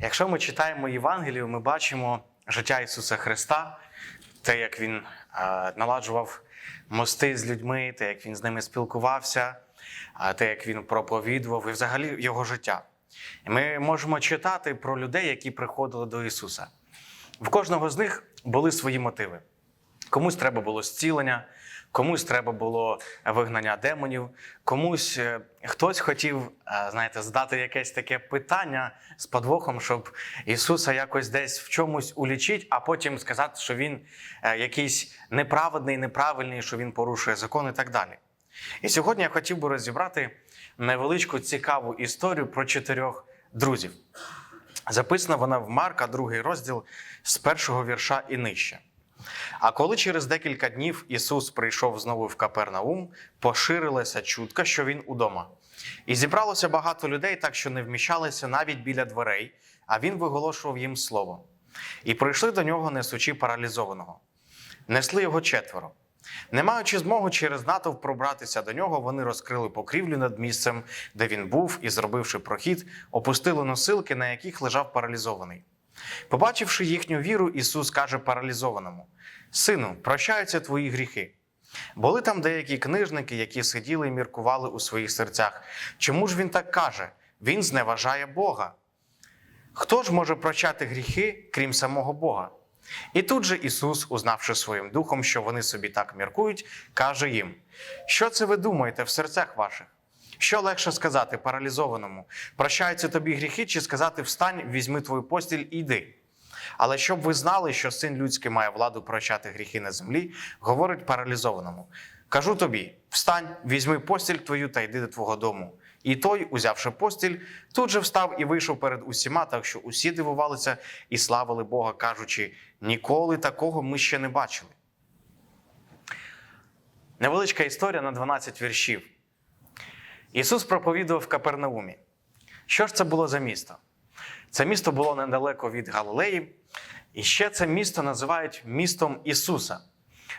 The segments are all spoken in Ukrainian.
Якщо ми читаємо Євангелію, ми бачимо життя Ісуса Христа, те, як Він е, наладжував мости з людьми, те, як Він з ними спілкувався, те, як Він проповідував, і взагалі Його життя. Ми можемо читати про людей, які приходили до Ісуса. В кожного з них були свої мотиви. Комусь треба було зцілення, комусь треба було вигнання демонів, комусь е, хтось хотів, е, знаєте, задати якесь таке питання з подвохом, щоб Ісуса якось десь в чомусь улічить, а потім сказати, що він е, якийсь неправедний, неправильний, що він порушує закон і так далі. І сьогодні я хотів би розібрати невеличку цікаву історію про чотирьох друзів. Записана вона в Марка, другий розділ з першого вірша і нижче. А коли через декілька днів Ісус прийшов знову в Капернаум, поширилася чутка, що Він удома. І зібралося багато людей, так що не вміщалися навіть біля дверей, а Він виголошував їм слово. І прийшли до нього, несучи паралізованого. Несли його четверо. Не маючи змоги через натовп пробратися до нього, вони розкрили покрівлю над місцем, де він був, і, зробивши прохід, опустили носилки, на яких лежав паралізований. Побачивши їхню віру, Ісус каже паралізованому: Сину, прощаються твої гріхи. Були там деякі книжники, які сиділи і міркували у своїх серцях. Чому ж він так каже? Він зневажає Бога. Хто ж може прощати гріхи, крім самого Бога? І тут же Ісус, узнавши своїм духом, що вони собі так міркують, каже їм: Що це ви думаєте в серцях ваших? Що легше сказати паралізованому: прощаються тобі гріхи, чи сказати встань, візьми твою постіль і йди. Але щоб ви знали, що син людський має владу прощати гріхи на землі, говорить паралізованому: Кажу тобі: встань, візьми постіль твою та йди до твого дому. І той, узявши постіль, тут же встав і вийшов перед усіма, так що усі дивувалися і славили Бога, кажучи: ніколи такого ми ще не бачили. Невеличка історія на 12 віршів. Ісус проповідував в Капернаумі. Що ж це було за місто? Це місто було недалеко від Галилеї, і ще це місто називають містом Ісуса.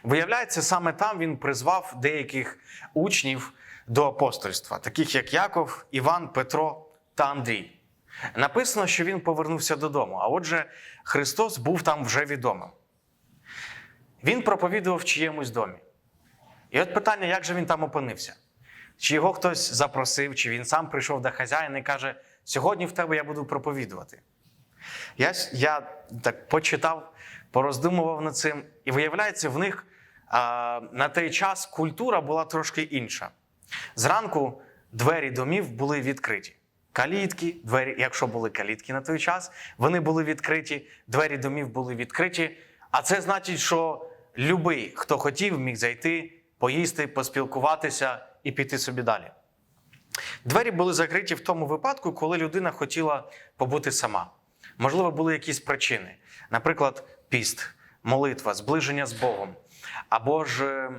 Виявляється, саме там він призвав деяких учнів до апостольства, таких як Яков, Іван, Петро та Андрій. Написано, що він повернувся додому, а отже, Христос був там вже відомим. Він проповідував в чиємусь домі. І от питання, як же він там опинився? Чи його хтось запросив, чи він сам прийшов до хазяїна і каже: сьогодні в тебе я буду проповідувати. Я, я так почитав, пороздумував над цим, і виявляється, в них а, на той час культура була трошки інша. Зранку двері домів були відкриті. Калітки, двері, якщо були калітки на той час, вони були відкриті, двері домів були відкриті. А це значить, що любий, хто хотів, міг зайти, поїсти, поспілкуватися і піти собі далі. Двері були закриті в тому випадку, коли людина хотіла побути сама. Можливо, були якісь причини, наприклад, піст, молитва, зближення з Богом, або ж е,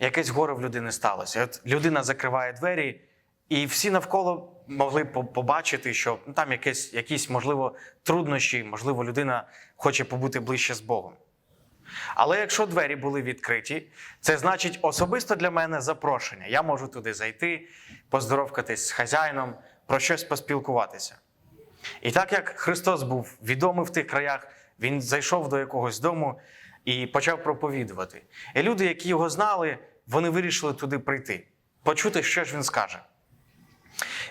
якесь горе в людини сталося. От людина закриває двері, і всі навколо могли побачити, що там якесь, якісь, можливо, труднощі, можливо, людина хоче побути ближче з Богом. Але якщо двері були відкриті, це значить особисто для мене запрошення. Я можу туди зайти, поздоровкатись з хазяїном, про щось поспілкуватися. І так як Христос був відомий в тих краях, Він зайшов до якогось дому і почав проповідувати. І люди, які його знали, вони вирішили туди прийти, почути, що ж він скаже.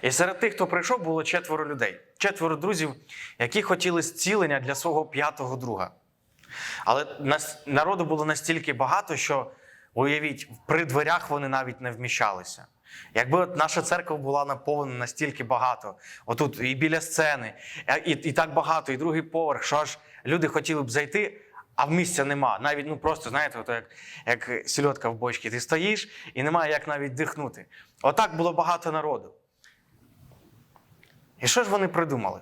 І серед тих, хто прийшов, було четверо людей, четверо друзів, які хотіли зцілення для свого п'ятого друга. Але народу було настільки багато, що уявіть, при дверях вони навіть не вміщалися. Якби от наша церква була наповнена настільки багато, отут і біля сцени, і, і так багато, і другий поверх, що аж люди хотіли б зайти, а в місця нема. Навіть ну просто знаєте, ото як, як сільотка в бочці. Ти стоїш і немає як навіть дихнути. Отак було багато народу. І що ж вони придумали?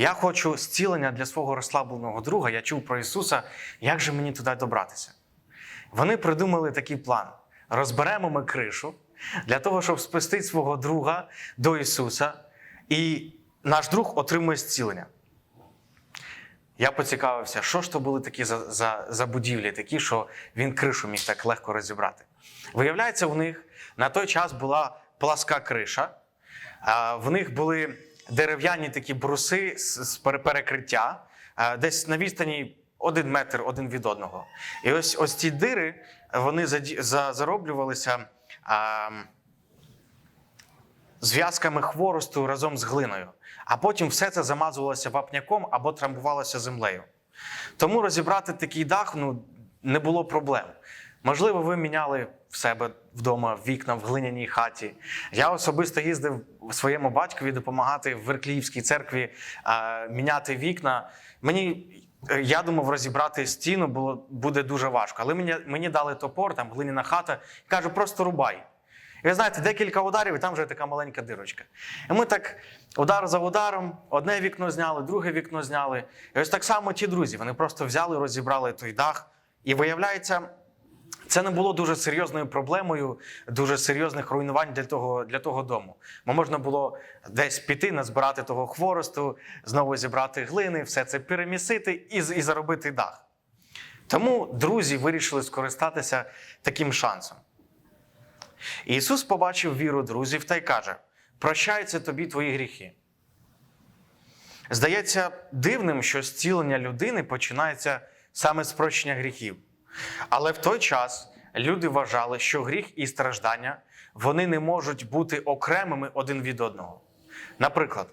Я хочу зцілення для свого розслабленого друга. Я чув про Ісуса. Як же мені туди добратися? Вони придумали такий план: розберемо ми кришу для того, щоб спустити свого друга до Ісуса, і наш друг отримує зцілення. Я поцікавився, що ж то були такі за, за, за будівлі, такі, що він кришу міг так легко розібрати. Виявляється, у них на той час була пласка криша, в них були дерев'яні такі бруси з перекриття, е, десь на відстані один метр один від одного. І ось ось ці дири вони зароблювалися зв'язками хворосту разом з глиною, а потім все це замазувалося вапняком або трамбувалося землею. Тому розібрати такий дах ну, не було проблем. Можливо, ви міняли в себе вдома вікна в глиняній хаті. Я особисто їздив своєму батькові допомагати в Веркліївській церкві е, міняти вікна. Мені е, я думав, розібрати стіну було буде дуже важко. Але мені, мені дали топор, там глиняна хата, і кажу, просто рубай. І ви знаєте, декілька ударів, і там вже така маленька дирочка. І ми так удар за ударом, одне вікно зняли, друге вікно зняли. І ось так само ті друзі, вони просто взяли, розібрали той дах. І виявляється, це не було дуже серйозною проблемою, дуже серйозних руйнувань для того, для того дому. Бо можна було десь піти, назбирати того хворосту, знову зібрати глини, все це перемісити і, і заробити дах. Тому друзі вирішили скористатися таким шансом. Ісус побачив віру друзів та й каже: прощаються тобі твої гріхи. Здається дивним, що зцілення людини починається саме з прощення гріхів. Але в той час люди вважали, що гріх і страждання вони не можуть бути окремими один від одного. Наприклад,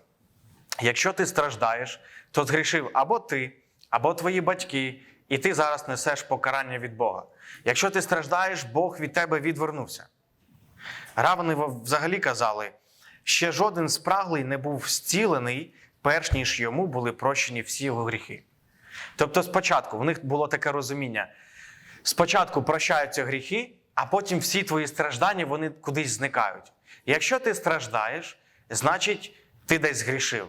якщо ти страждаєш, то згрішив або ти, або твої батьки, і ти зараз несеш покарання від Бога. Якщо ти страждаєш, Бог від тебе відвернувся. Равини взагалі казали, ще жоден спраглий не був зцілений, перш ніж йому були прощені всі його гріхи. Тобто, спочатку в них було таке розуміння: спочатку прощаються гріхи, а потім всі твої страждання вони кудись зникають. Якщо ти страждаєш, значить ти десь згрішив.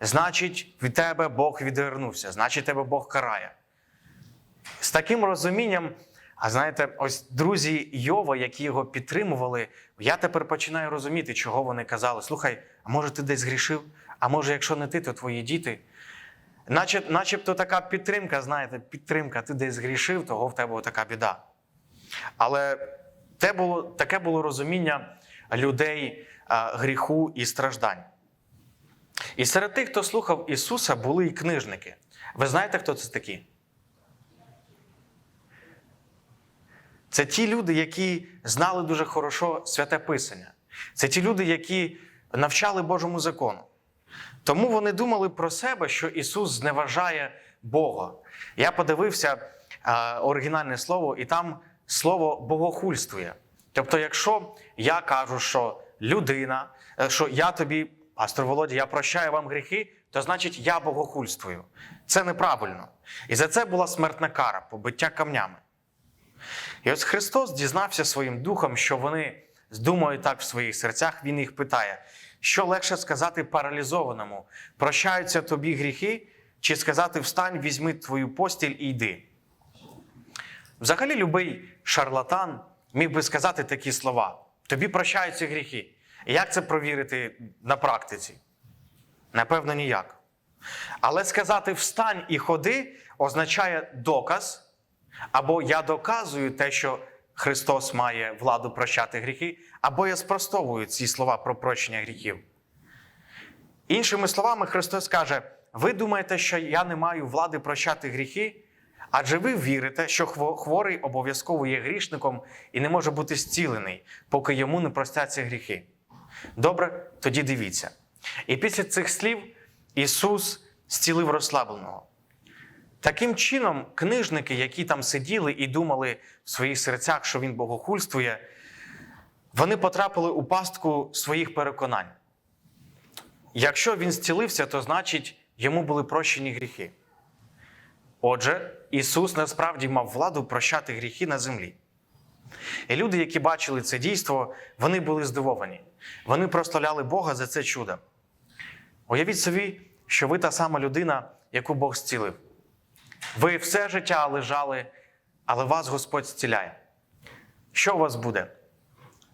Значить, від тебе Бог відвернувся, значить, тебе Бог карає. З таким розумінням, а знаєте, ось друзі Йова, які його підтримували, я тепер починаю розуміти, чого вони казали. Слухай, а може ти десь згрішив? А може, якщо не ти, то твої діти. Наче, начебто така підтримка, знаєте, підтримка, ти десь згрішив, того в тебе така біда. Але те було, таке було розуміння людей гріху і страждань. І серед тих, хто слухав Ісуса, були і книжники. Ви знаєте, хто це такі? Це ті люди, які знали дуже хорошо святе Писання. Це ті люди, які навчали Божому закону. Тому вони думали про себе, що Ісус зневажає Бога. Я подивився е, оригінальне слово, і там слово богохульствує. Тобто, якщо я кажу, що людина, е, що я тобі, пастор Володя, я прощаю вам гріхи, то значить я богохульствую. Це неправильно. І за це була смертна кара, побиття камнями. І ось Христос дізнався своїм духом, що вони думають так в своїх серцях. Він їх питає, що легше сказати паралізованому: прощаються тобі гріхи, чи сказати встань, візьми твою постіль і йди. Взагалі, любий шарлатан міг би сказати такі слова: тобі прощаються гріхи. Як це провірити на практиці? Напевно, ніяк. Але сказати встань і ходи означає доказ. Або я доказую те, що Христос має владу прощати гріхи, або я спростовую ці слова про прощення гріхів. Іншими словами, Христос каже: ви думаєте, що я не маю влади прощати гріхи? Адже ви вірите, що хворий обов'язково є грішником і не може бути зцілений, поки йому не простяться гріхи. Добре, тоді дивіться. І після цих слів Ісус зцілив розслабленого. Таким чином, книжники, які там сиділи і думали в своїх серцях, що він богохульствує, вони потрапили у пастку своїх переконань. Якщо він зцілився, то значить йому були прощені гріхи. Отже, Ісус насправді мав владу прощати гріхи на землі. І люди, які бачили це дійство, вони були здивовані. Вони прославляли Бога за це чудо. Уявіть собі, що ви та сама людина, яку Бог зцілив. Ви все життя лежали, але вас Господь зціляє. Що у вас буде?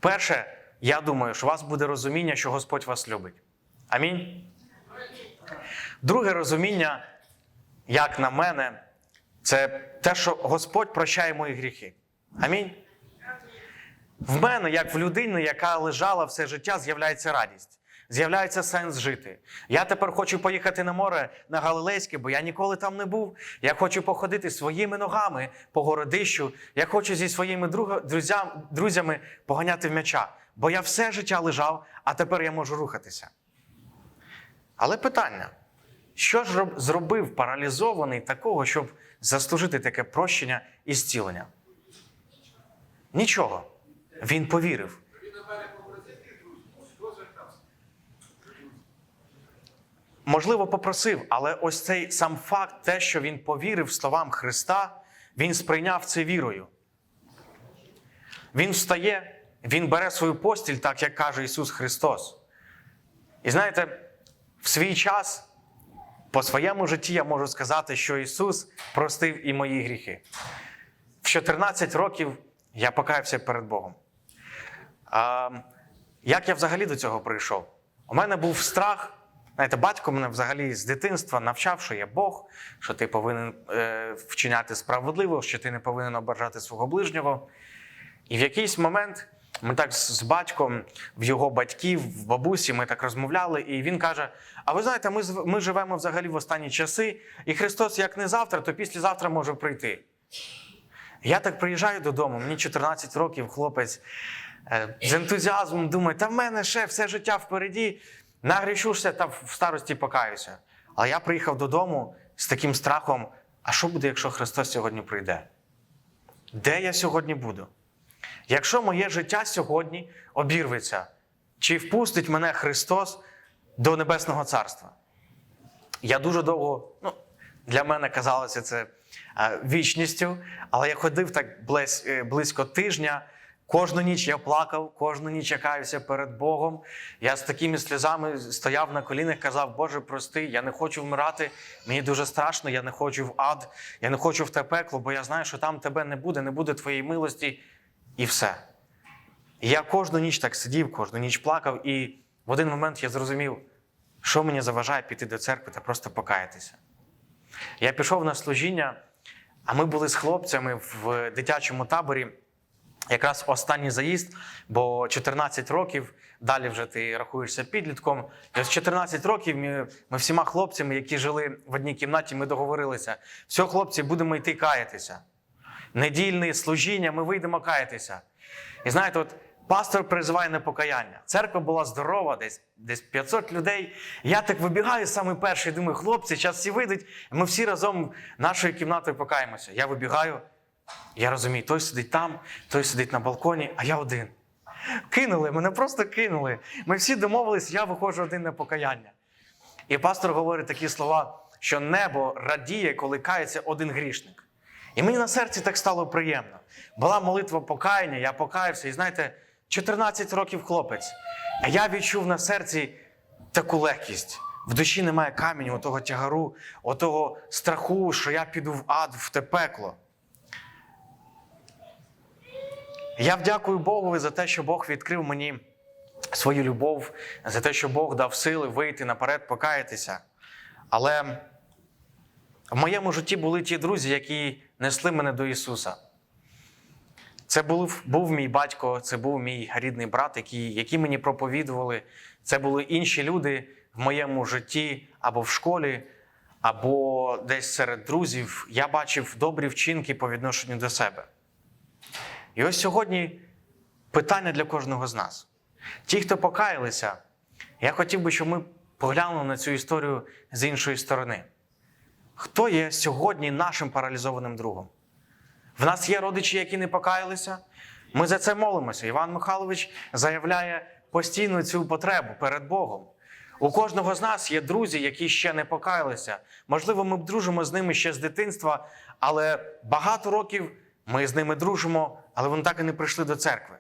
Перше, я думаю, що у вас буде розуміння, що Господь вас любить. Амінь. Друге розуміння, як на мене, це те, що Господь прощає мої гріхи. Амінь. В мене, як в людини, яка лежала все життя, з'являється радість. З'являється сенс жити. Я тепер хочу поїхати на море на Галилейське, бо я ніколи там не був. Я хочу походити своїми ногами по городищу. Я хочу зі своїми друзям, друзями поганяти в м'яча, бо я все життя лежав, а тепер я можу рухатися. Але питання: що ж зробив паралізований такого, щоб заслужити таке прощення і зцілення? Нічого. Він повірив. Він на мене попросив і друзі, хто звертався? Можливо, попросив, але ось цей сам факт, те, що він повірив словам Христа, він сприйняв це вірою. Він встає, він бере свою постіль, так як каже Ісус Христос. І знаєте, в свій час, по своєму житті, я можу сказати, що Ісус простив і мої гріхи. В 14 років я покаявся перед Богом. А, як я взагалі до цього прийшов? У мене був страх. Знаєте, батько мене взагалі з дитинства навчав, що є Бог, що ти повинен е, вчиняти справедливо, що ти не повинен ображати свого ближнього. І в якийсь момент ми так з батьком, в його батьків, в бабусі, ми так розмовляли, і він каже: А ви знаєте, ми, ми живемо взагалі в останні часи, і Христос як не завтра, то післязавтра може прийти. Я так приїжджаю додому, мені 14 років, хлопець е, з ентузіазмом думає, та в мене ще все життя впереді, нагрішуся та в старості покаюся. Але я приїхав додому з таким страхом: а що буде, якщо Христос сьогодні прийде? Де я сьогодні буду? Якщо моє життя сьогодні обірветься, чи впустить мене Христос до Небесного Царства? Я дуже довго, ну, для мене казалося це е, вічністю, але я ходив так е, близько тижня. Кожну ніч я плакав, кожну ніч я каюся перед Богом. Я з такими сльозами стояв на колінах, казав, Боже, прости, я не хочу вмирати, мені дуже страшно, я не хочу в ад, я не хочу в те пекло, бо я знаю, що там тебе не буде, не буде твоєї милості, і все. І я кожну ніч так сидів, кожну ніч плакав, і в один момент я зрозумів, що мені заважає піти до церкви та просто покаятися. Я пішов на служіння, а ми були з хлопцями в дитячому таборі. Якраз останній заїзд, бо 14 років, далі вже ти рахуєшся підлітком. І ось 14 років ми, ми всіма хлопцями, які жили в одній кімнаті, ми договорилися: все, хлопці, будемо йти каятися. Недільне служіння, ми вийдемо каятися. І знаєте, от пастор призиває на покаяння. Церква була здорова, десь, десь 500 людей. Я так вибігаю саме перший, думаю, хлопці, зараз всі вийдуть, ми всі разом нашою кімнатою покаємося. Я вибігаю, я розумію, той сидить там, той сидить на балконі, а я один. Кинули, мене просто кинули. Ми всі домовились, я виходжу один на покаяння. І пастор говорить такі слова, що небо радіє, коли кається один грішник. І мені на серці так стало приємно. Була молитва покаяння, я покаявся, і знаєте, 14 років хлопець. А я відчув на серці таку легкість. В душі немає каменю, отого тягару, отого страху, що я піду в ад, в те пекло. Я вдякую Богові за те, що Бог відкрив мені свою любов, за те, що Бог дав сили вийти наперед, покаятися. Але в моєму житті були ті друзі, які несли мене до Ісуса. Це був, був мій батько, це був мій рідний брат, які, які мені проповідували. Це були інші люди в моєму житті або в школі, або десь серед друзів. Я бачив добрі вчинки по відношенню до себе. І ось сьогодні питання для кожного з нас. Ті, хто покаялися, я хотів би, щоб ми поглянули на цю історію з іншої сторони. Хто є сьогодні нашим паралізованим другом? В нас є родичі, які не покаялися. Ми за це молимося. Іван Михайлович заявляє постійно цю потребу перед Богом. У кожного з нас є друзі, які ще не покаялися. Можливо, ми дружимо з ними ще з дитинства, але багато років ми з ними дружимо, але вони так і не прийшли до церкви.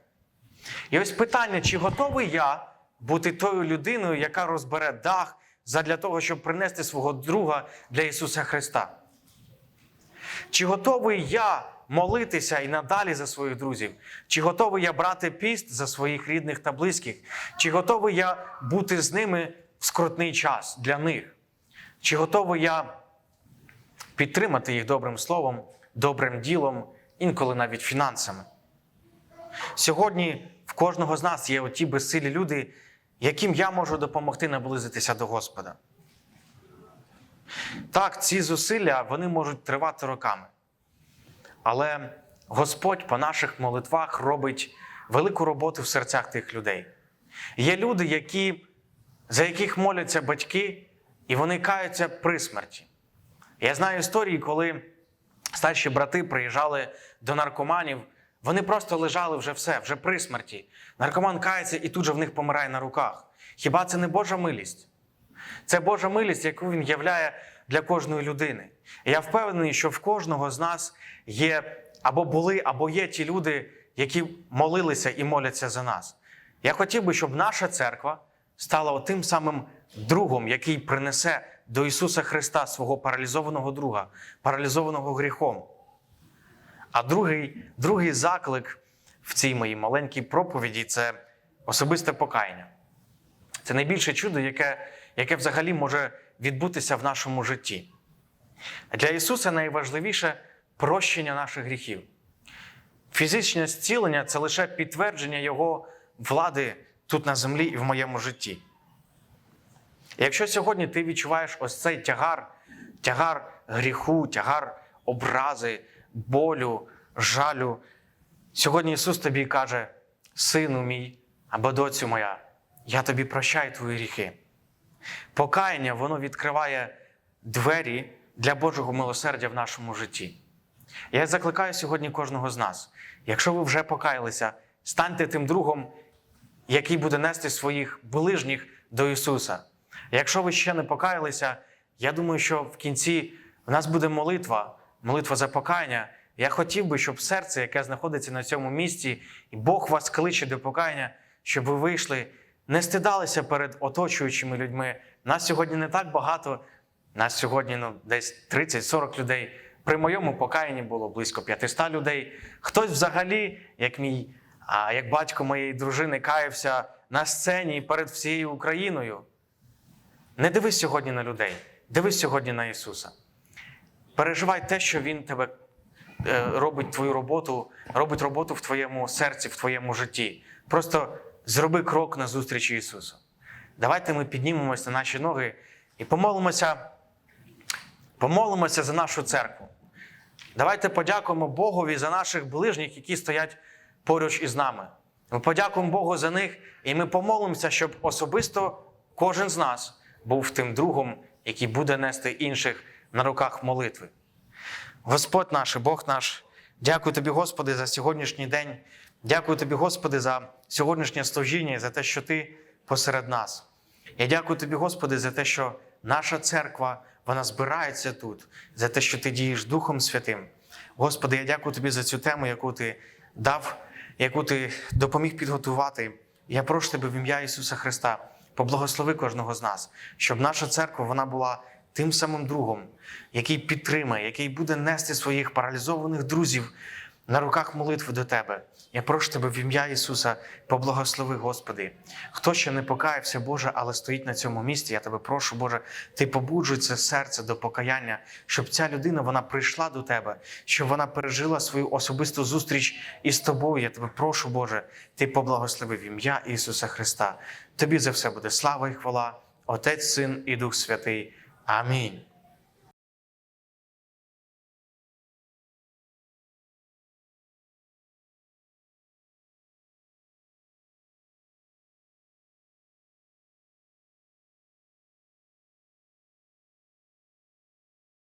І ось питання: чи готовий я бути тою людиною, яка розбере дах задля того, щоб принести свого друга для Ісуса Христа? Чи готовий я молитися і надалі за своїх друзів? Чи готовий я брати піст за своїх рідних та близьких? Чи готовий я бути з ними в скрутний час для них? Чи готовий я підтримати їх добрим словом, добрим ділом, інколи навіть фінансами? Сьогодні в кожного з нас є оті безсилі люди, яким я можу допомогти наблизитися до Господа. Так, ці зусилля вони можуть тривати роками. Але Господь по наших молитвах робить велику роботу в серцях тих людей. Є люди, які, за яких моляться батьки, і вони каються при смерті. Я знаю історії, коли старші брати приїжджали до наркоманів, вони просто лежали вже все, вже при смерті. Наркоман кається і тут же в них помирає на руках. Хіба це не Божа милість? Це Божа милість, яку він являє для кожної людини. І я впевнений, що в кожного з нас є або були, або є ті люди, які молилися і моляться за нас. Я хотів би, щоб наша церква стала тим самим другом, який принесе до Ісуса Христа свого паралізованого друга, паралізованого гріхом. А другий, другий заклик в цій моїй маленькій проповіді це особисте покаяння. Це найбільше чудо, яке, яке взагалі може відбутися в нашому житті. Для Ісуса найважливіше прощення наших гріхів. Фізичне зцілення це лише підтвердження Його влади тут на землі і в моєму житті. Якщо сьогодні ти відчуваєш ось цей тягар, тягар гріху, тягар образи, болю, жалю, сьогодні Ісус тобі каже: Сину мій або доцю моя, я тобі прощаю твої гріхи. Покаяння воно відкриває двері для Божого милосердя в нашому житті. Я закликаю сьогодні кожного з нас. Якщо ви вже покаялися, станьте тим другом, який буде нести своїх ближніх до Ісуса. Якщо ви ще не покаялися, я думаю, що в кінці в нас буде молитва, молитва за покаяння. Я хотів би, щоб серце, яке знаходиться на цьому місці, і Бог вас кличе до покаяння, щоб ви вийшли, не стидалися перед оточуючими людьми. Нас сьогодні не так багато, нас сьогодні ну, десь 30-40 людей. При моєму покаянні було близько 500 людей. Хтось взагалі, як мій, а, як батько моєї дружини, каявся на сцені перед всією Україною. Не дивись сьогодні на людей, дивись сьогодні на Ісуса. Переживай те, що Він тебе е, робить твою роботу, робить роботу в твоєму серці, в твоєму житті. Просто зроби крок на зустріч Ісусу. Давайте ми піднімемося на наші ноги і помолимося, помолимося за нашу церкву. Давайте подякуємо Богові за наших ближніх, які стоять поруч із нами. Ми подякуємо Богу за них, і ми помолимося, щоб особисто кожен з нас був тим другом, який буде нести інших на руках молитви. Господь наш, Бог наш, дякую тобі, Господи, за сьогоднішній день. Дякую тобі, Господи, за сьогоднішнє служіння, і за те, що Ти посеред нас. Я дякую тобі, Господи, за те, що наша церква вона збирається тут, за те, що ти дієш Духом Святим. Господи, я дякую тобі за цю тему, яку ти дав, яку ти допоміг підготувати. Я прошу тебе в ім'я Ісуса Христа, поблагослови кожного з нас, щоб наша церква вона була тим самим другом, який підтримає, який буде нести своїх паралізованих друзів на руках молитви до Тебе. Я прошу Тебе в ім'я Ісуса, поблагослови, Господи. Хто ще не покаявся, Боже, але стоїть на цьому місці, я тебе прошу, Боже, Ти побуджуй це серце до покаяння, щоб ця людина вона прийшла до Тебе, щоб вона пережила свою особисту зустріч із Тобою. Я тебе прошу, Боже, Ти поблагослови в ім'я Ісуса Христа. Тобі за все буде слава і хвала, Отець, Син і Дух Святий. Амінь.